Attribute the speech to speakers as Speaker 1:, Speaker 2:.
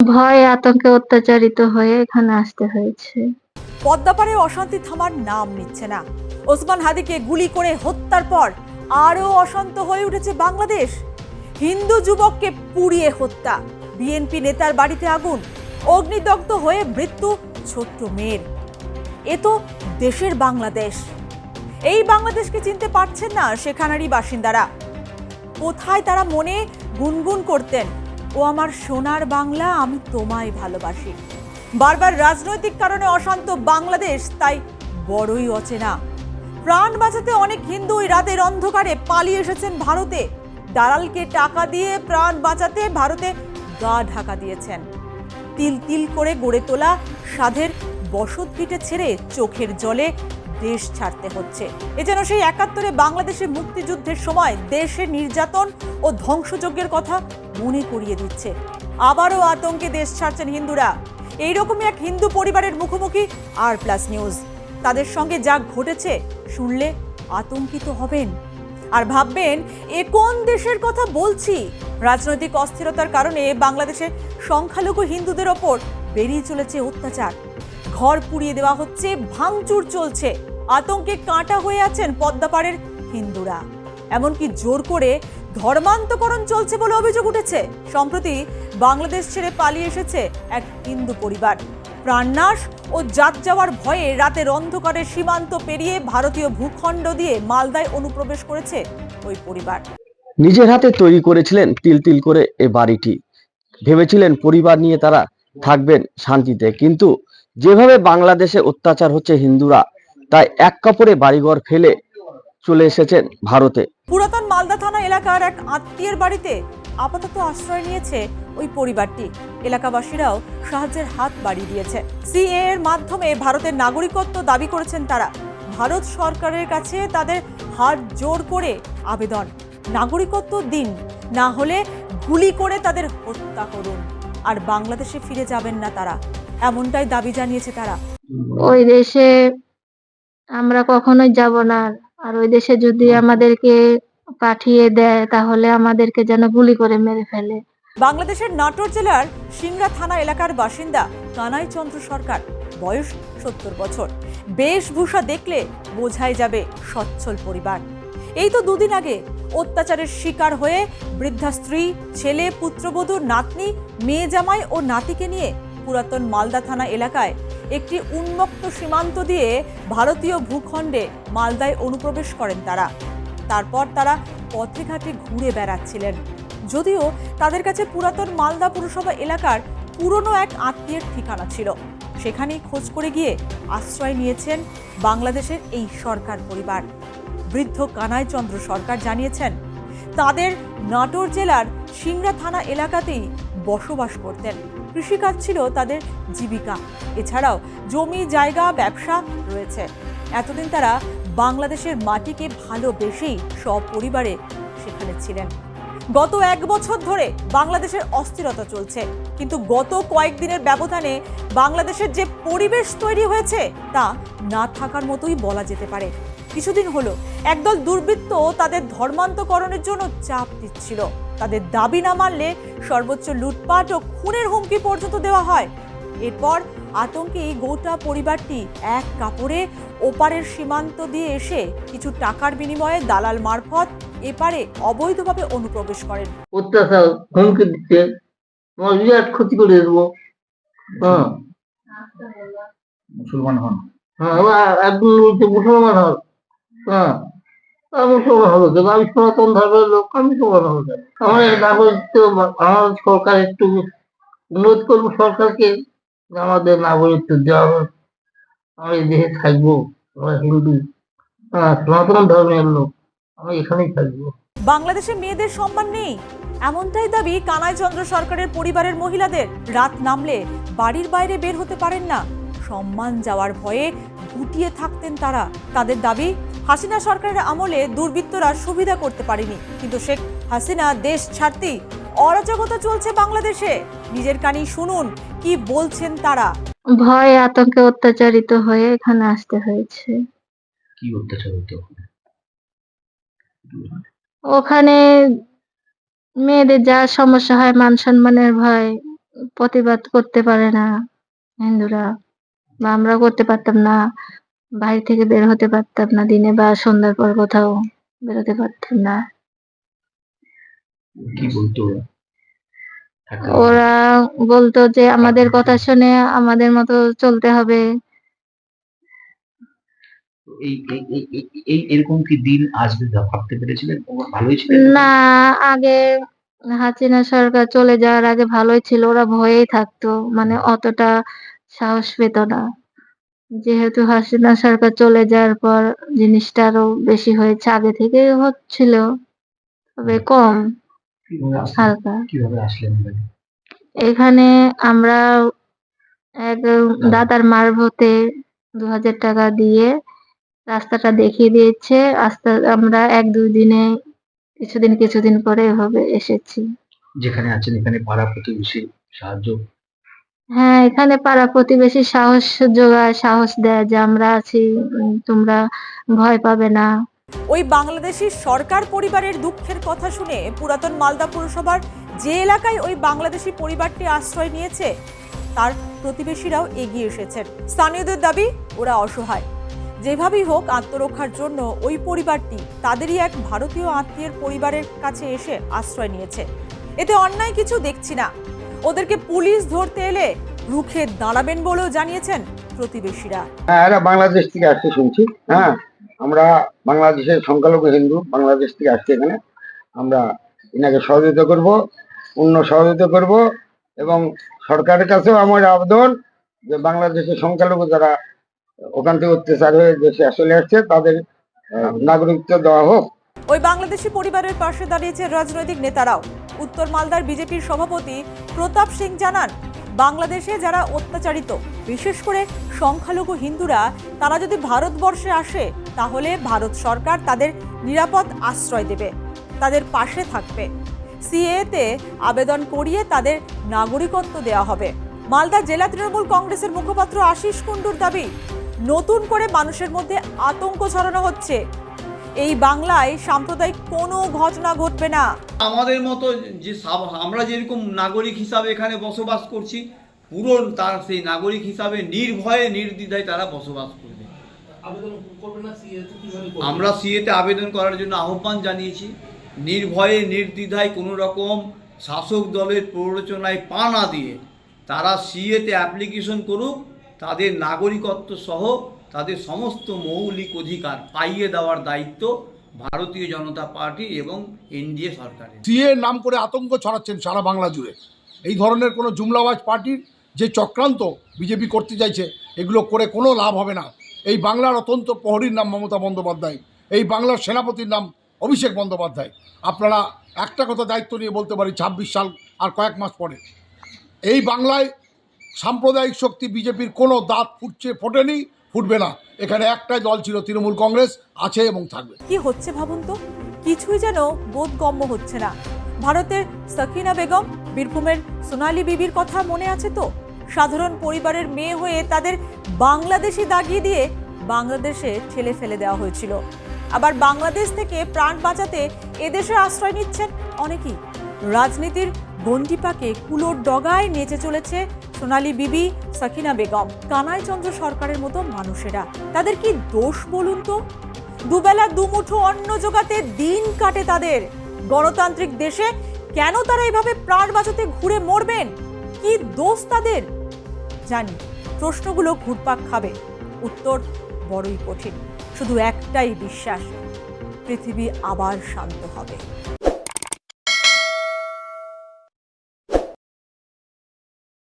Speaker 1: ভয় আতঙ্কে অত্যাচারিত হয়ে এখানে আসতে হয়েছে।
Speaker 2: পদ্মাপাড়ে অশান্তি থামার নাম নিচ্ছে না। ওসমান হাদিকে গুলি করে হত্যার পর আরও অশান্ত হয়ে উঠেছে বাংলাদেশ। হিন্দু যুবককে পুড়িয়ে হত্যা। বিএনপি নেতার বাড়িতে আগুন, অগ্নিদগ্ধ হয়ে মৃত্যু ছোট্ট মেয়ের। এ তো দেশের বাংলাদেশ। এই বাংলাদেশকে চিনতে পারছেন না সেখানারই বাসিন্দারা। কোথায় তারা মনে গুনগুন করতেন? ও আমার সোনার বাংলা আমি তোমায় ভালোবাসি। বারবার রাজনৈতিক কারণে অশান্ত বাংলাদেশ, তাই বড়ই অচেনা। প্রাণ বাঁচাতে অনেক হিন্দু ওই রাতের অন্ধকারে পালিয়ে এসেছেন ভারতে। দালালকে টাকা দিয়ে প্রাণ বাঁচাতে ভারতে গা ঢাকা দিয়েছেন। তিল তিল করে গড়ে তোলা সাধের বসত ছেড়ে চোখের জলে দেশ ছাড়তে হচ্ছে। এ যেন সেই একাত্তরে বাংলাদেশের মুক্তিযুদ্ধের সময় দেশের নির্যাতন ও ধ্বংসযজ্ঞের কথা মনে করিয়ে দিচ্ছে। আবারও আতঙ্কে দেশ ছাড়ছেন হিন্দুরা। এইরকমই এক হিন্দু পরিবারের মুখোমুখি আর প্লাস নিউজ। তাদের সঙ্গে যা ঘটেছে শুনলে আতঙ্কিত হবেন। আর ভাববেন, এ কোন দেশের কথা বলছি? রাজনৈতিক অস্থিরতার কারণে বাংলাদেশের সংখ্যালঘু হিন্দুদের ওপর বেরিয়ে চলেছে অত্যাচার। ঘর পুড়িয়ে দেওয়া হচ্ছে, ভাঙচুর চলছে। আতঙ্কে কাঁটা হয়ে আছেন পদ্মাপাড়ের হিন্দুরা। এমনকি জোর করে ধর্মান্তকরণ চলছে বলে অভিযোগ উঠেছে। সম্প্রতি বাংলাদেশ ছেড়ে পালিয়ে এসেছে এক হিন্দু পরিবার। প্রাণনাশ ও জাত যাওয়ার ভয়ে রাতের অন্ধকারে সীমান্ত পেরিয়ে ভারতীয় ভূখণ্ড দিয়ে মালদায় অনুপ্রবেশ করেছে ওই পরিবার।
Speaker 3: নিজের হাতে তৈরি করেছিলেন তিল তিল করে এ বাড়িটি। ভেবেছিলেন পরিবার নিয়ে তারা থাকবেন শান্তিতে। কিন্তু যেভাবে বাংলাদেশে অত্যাচার হচ্ছে হিন্দুরা তাই এক কাপড়ে বাড়িঘর ফেলে চলে এসেছেন ভারতে।
Speaker 2: পুরাতন মালদা থানা এলাকার এক আত্মীয়ের বাড়িতে আপাতত আশ্রয় নিয়েছে ওই পরিবারটি। এলাকাবাসীরাও সাহায্যের হাত বাড়িয়ে দিয়েছে। সিএ এর মাধ্যমে ভারতের নাগরিকত্ব দাবি করেছেন তারা। ভারত সরকারের কাছে তাদের হাত জোর করে আবেদন। নাগরিকত্ব দিন না হলে গুলি করে তাদের হত্যা করুন। আর বাংলাদেশে ফিরে যাবেন না তারা। এমনটাই দাবি জানিয়েছে তারা।
Speaker 1: ওই দেশে আমরা কখনোই যাব না। আর ওই দেশে যদি আমাদেরকে পাঠিয়ে দেয় তাহলে আমাদেরকে যেন গুলি করে মেরে ফেলে।
Speaker 2: বাংলাদেশের নাটোর জেলার সিংড়া থানা এলাকার বাসিন্দা কানাই চন্দ্র সরকার বয়স সত্তর বছর। বেশভূষা দেখলে বোঝাই যাবে সচ্ছল পরিবার। এই তো দুদিন আগে অত্যাচারের শিকার হয়ে বৃদ্ধা স্ত্রী ছেলে পুত্রবধূ নাতনি মেয়ে জামাই ও নাতিকে নিয়ে পুরাতন মালদা থানা এলাকায় একটি উন্মুক্ত সীমান্ত দিয়ে ভারতীয় ভূখণ্ডে মালদায় অনুপ্রবেশ করেন তারা। তারপর তারা পথে ঘাটে ঘুরে বেড়াচ্ছিলেন। যদিও তাদের কাছে পুরাতন মালদা পুরসভা এলাকার পুরনো এক আত্মীয়ের ঠিকানা ছিল। সেখানেই খোঁজ করে গিয়ে আশ্রয় নিয়েছেন বাংলাদেশের এই সরকার পরিবার। বৃদ্ধ কানাই চন্দ্র সরকার জানিয়েছেন তাদের নাটোর জেলার সিংড়া থানা এলাকাতেই বসবাস করতেন। কৃষিকাজ ছিল তাদের জীবিকা। এছাড়াও জমি, জায়গা, ব্যবসা রয়েছে। এতদিন তারা বাংলাদেশের মাটিকে ভালোবেসেই সপরিবারে সেখানে ছিলেন। গত এক বছর ধরে বাংলাদেশের অস্থিরতা চলছে। কিন্তু গত কয়েকদিনের ব্যবধানে বাংলাদেশের যে পরিবেশ তৈরি হয়েছে তা না থাকার মতোই বলা যেতে পারে। কিছুদিন হলো একদল দুর্বৃত্ত তাদের ধর্মান্তকরণের জন্য চাপ দিচ্ছিল। তাদের দাবি না মানলে সর্বোচ্চ লুটপাট ও খুনের হুমকি পর্যন্ত দেওয়া হয়। এরপর আতঙ্কে এই গোটা পরিবারটি এক কাপড়ে ওপারের সীমান্ত দিয়ে এসে কিছু টাকার বিনিময়ে দালাল মারফত এপারে অবৈধভাবে অনুপ্রবেশ করেন।
Speaker 4: অত্যাচার হুমকি দিচ্ছে। তোমার বিরাট ক্ষতি করে দেবো। হ্যাঁ।
Speaker 5: মুসলমান হন।
Speaker 4: হ্যাঁ মুসলমান হল হ্যাঁ। হলো কেন আমি সনাতন ধর্মের লোক, আমি কেন আমার এই নাগরিকত্ব আমার সরকার একটু অনুরোধ করব সরকারকে আমাদের নাগরিকত্ব দেওয়া দেশে থাকব, আমরা হিন্দু। হ্যাঁ সনাতন ধর্মের লোক, আমি এখানেই থাকব।
Speaker 2: বাংলাদেশে মেয়েদের সম্মান নেই? এমনটাই দাবি কানাই চন্দ্র সরকারের পরিবারের মহিলাদের। রাত নামলে বাড়ির বাইরে বের হতে পারেন না। সম্মান যাওয়ার ভয়ে গুটিয়ে থাকতেন তারা। তাদের দাবি হাসিনা সরকারের আমলে দুর্বৃত্তরা সুবিধা করতে পারেনি। কিন্তু শেখ হাসিনা দেশ ছাড়তেই অরাজকতা চলছে বাংলাদেশে। নিজের কানি শুনুন কি বলছেন তারা?
Speaker 1: ভয় আতঙ্কে অত্যাচারিত হয়ে এখানে আসতে হয়েছে।
Speaker 5: কি অত্যাচার হতো
Speaker 1: ওখানে মেয়েদের যা সমস্যা হয় মান সম্মানের ভয় প্রতিবাদ করতে পারে না হিন্দুরা বা আমরা করতে পারতাম না। বাড়ি থেকে বের হতে পারতাম না দিনে বা সন্ধ্যার পর কোথাও বেরোতে পারতাম না।
Speaker 5: কি বলতো ওরা?
Speaker 1: বলতো যে আমাদের কথা শুনে আমাদের মতো চলতে হবে।
Speaker 5: এই এই এই- এই- এই এরকম কি দিন আসবে ভাবতে পেরেছিলেন ভালোই ছিলেন
Speaker 1: না আগে হাসিনা সরকার চলে যাওয়ার আগে ভালোই ছিল। ওরা ভয়েই থাকতো। মানে অতটা সাহস পেত না। যেহেতু হাসিনা সরকার চলে যাওয়ার পর জিনিসটা আরও বেশি হয়েছে আগে থেকে হচ্ছিল তবে কম হালকা।
Speaker 5: এখানে?
Speaker 1: আমরা এক দাদার মারভতে দু হাজার টাকা দিয়ে রাস্তাটা দেখিয়ে দিয়েছে আস্তে আমরা এক দুই দিনে কিছুদিন কিছুদিন করে এভাবে এসেছি।
Speaker 5: যেখানে আছেন এখানে পাড়া প্রতিবেশী সাহায্য
Speaker 1: হ্যাঁ এখানে পাড়া প্রতিবেশী সাহস যোগায়, সাহস দেয় যে আমরা আছি তোমরা ভয় পাবে না।
Speaker 2: ওই বাংলাদেশি সরকার পরিবারের দুঃখের কথা শুনে পুরাতন মালদা পুরসভার যে এলাকায় ওই বাংলাদেশি পরিবারটি আশ্রয় নিয়েছে, তার প্রতিবেশীরাও এগিয়ে এসেছেন। স্থানীয়দের দাবি, ওরা অসহায়। যেভাবেই হোক, আত্মরক্ষার জন্য ওই পরিবারটি তাদেরই এক ভারতীয় আত্মীয়ের পরিবারের কাছে এসে আশ্রয় নিয়েছে। এতে অন্যায় কিছু দেখছি না। ওদেরকে পুলিশ ধরতে এলে রুখে দাঁড়াবেন বলেও জানিয়েছেন প্রতিবেশীরা।
Speaker 6: হ্যাঁ এরা বাংলাদেশ থেকে আসছে শুনছি। হ্যাঁ আমরা বাংলাদেশের সংখ্যালঘু হিন্দু বাংলাদেশ থেকে আসছে এখানে। আমরা এনাকে সহযোগিতা করব অন্য সহযোগিতা করব এবং সরকারের কাছেও আমার আবেদন যে বাংলাদেশের সংখ্যালঘু যারা ওখান থেকে অত্যাচার হয়ে দেশে আসলে আসছে তাদের নাগরিকত্ব দেওয়া হোক।
Speaker 2: ওই বাংলাদেশি পরিবারের পাশে দাঁড়িয়েছে রাজনৈতিক নেতারাও। উত্তর মালদার বিজেপির সভাপতি প্রতাপ সিং জানান, বাংলাদেশে যারা অত্যাচারিত, বিশেষ করে সংখ্যালঘু হিন্দুরা, তারা যদি ভারতবর্ষে আসে, তাহলে ভারত সরকার তাদের নিরাপদ আশ্রয় দেবে, তাদের পাশে থাকবে। সিএতে আবেদন করিয়ে তাদের নাগরিকত্ব দেওয়া হবে। মালদা জেলা তৃণমূল কংগ্রেসের মুখপাত্র আশিস কুণ্ডুর দাবি, নতুন করে মানুষের মধ্যে আতঙ্ক ছড়ানো হচ্ছে। এই বাংলায় সাম্প্রদায়িক কোনো ঘটনা ঘটবে না।
Speaker 7: আমাদের মতো যে সাব- আমরা যেরকম নাগরিক হিসাবে এখানে বসবাস করছি পুরো তার সেই নাগরিক হিসাবে নির্ভয়ে নির্দ্বিধায় তারা বসবাস করবে। আমরা সিএতে আবেদন করার জন্য আহ্বান জানিয়েছি নির্ভয়ে নির্দ্বিধায় কোনো রকম শাসক দলের প্ররোচনায় পা না দিয়ে তারা সিএতে অ্যাপ্লিকেশন করুক তাদের নাগরিকত্ব সহ তাদের সমস্ত মৌলিক অধিকার পাইয়ে দেওয়ার দায়িত্ব ভারতীয় জনতা পার্টি এবং এনডিএ সরকারের।
Speaker 8: সিএ নাম করে আতঙ্ক ছড়াচ্ছেন সারা বাংলা জুড়ে। এই ধরনের কোনো জুমলাবাজ পার্টির যে চক্রান্ত বিজেপি করতে চাইছে, এগুলো করে কোনো লাভ হবে না। এই বাংলার অত্যন্ত প্রহরীর নাম মমতা বন্দ্যোপাধ্যায়, এই বাংলার সেনাপতির নাম অভিষেক বন্দ্যোপাধ্যায়। আপনারা একটা কথা দায়িত্ব নিয়ে বলতে পারি, ছাব্বিশ সাল আর কয়েক মাস পরে। এই বাংলায় সাম্প্রদায়িক শক্তি বিজেপির কোনো দাঁত ফুটছে, ফোটেনি। ফুটবে না। এখানে একটাই দল ছিল, তৃণমূল কংগ্রেস আছে এবং থাকবে।
Speaker 2: কি হচ্ছে ভাবুন তো? কিছুই যেন বোধগম্য হচ্ছে না। ভারতের সাকিনা বেগম, বীরভূমের সোনালী বিবির কথা মনে আছে তো? সাধারণ পরিবারের মেয়ে হয়ে তাদের বাংলাদেশি দাগিয়ে দিয়ে বাংলাদেশে ঠেলে ফেলে দেওয়া হয়েছিল। আবার বাংলাদেশ থেকে প্রাণ বাঁচাতে এদেশে আশ্রয় নিচ্ছেন অনেকেই। রাজনীতির গন্ডিপাকে কুলোর ডগায় নেচে চলেছে সোনালী বিবি, সাকিনা বেগম, কানাই চন্দ্র সরকারের মতো মানুষেরা। তাদের কি দোষ বলুন তো? দুবেলা দুমুঠো অন্ন জোগাতে দিন কাটে তাদের। গণতান্ত্রিক দেশে কেন তারা এভাবে প্রাণ বাঁচাতে ঘুরে মরবেন? কি দোষ তাদের? জানি, প্রশ্নগুলো ঘুরপাক খাবে। উত্তর বড়ই কঠিন। শুধু একটাই বিশ্বাস, পৃথিবী আবার শান্ত হবে।